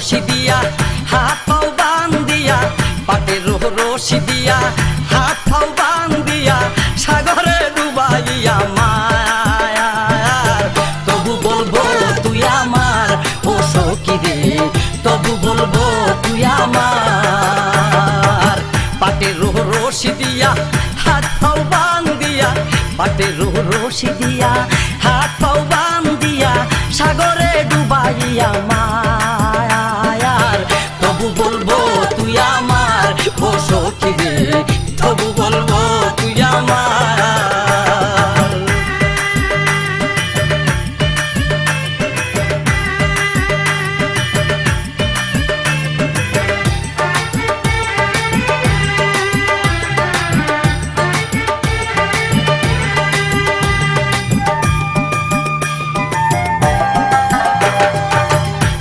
রশি দিয়া, হাত পাও বান দিয়া পাটের রশি দিয়া, হাত পাও বান দিয়া, সাগরে ডুবাইয়া মায়ার তবু বলব তুই আমার, ও সখী রে তবু বলব তুই আমার। পাটের রশি দিয়া, হাত পাও বান দিয়া পাটের রশি দিয়া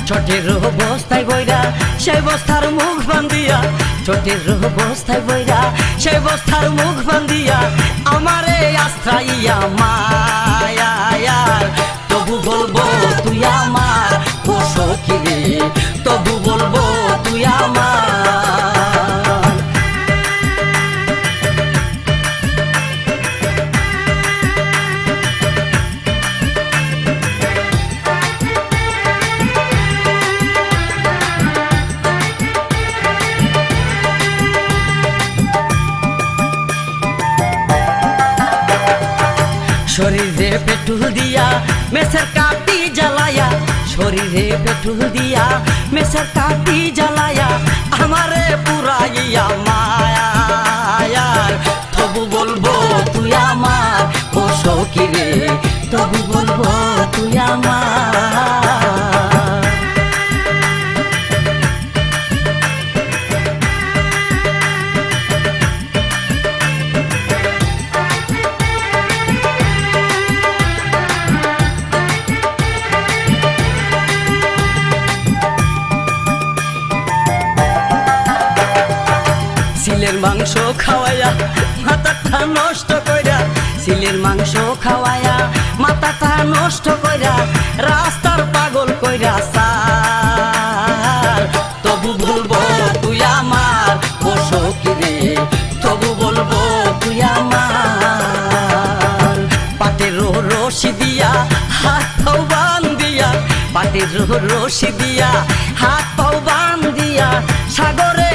ছোটের বস্তায় বইরা, সেই বস্তার মুখ বান্দিয়া ছোটের বস্তায় বইরা, সেই বস্তার মুখ বান্দিয়া আমারে আশ্রাইয়া মায়ার শরীরে পেটুল দিয়া মেসের কাটি জ্বালায়া, শরীরে পেটুল দিয়া মেসের কাটি জ্বালায়া, আমারে পুরাইয়া মায়ার মাংস খাওয়াইয়া মাথাটা নষ্ট কইরা সিলের মাংস খাওয়াইয়া মাথাটা নষ্ট কইরা, রাস্তার পাগল কইরা সার তবু বলব তুই আমার ও সখী রে, তবু বলব তুই আমার। পাটের রশি দিয়া, হাত পাও বান দিয়া পাটের রশি দিয়া, হাত পাও বান দিয়া সাগরে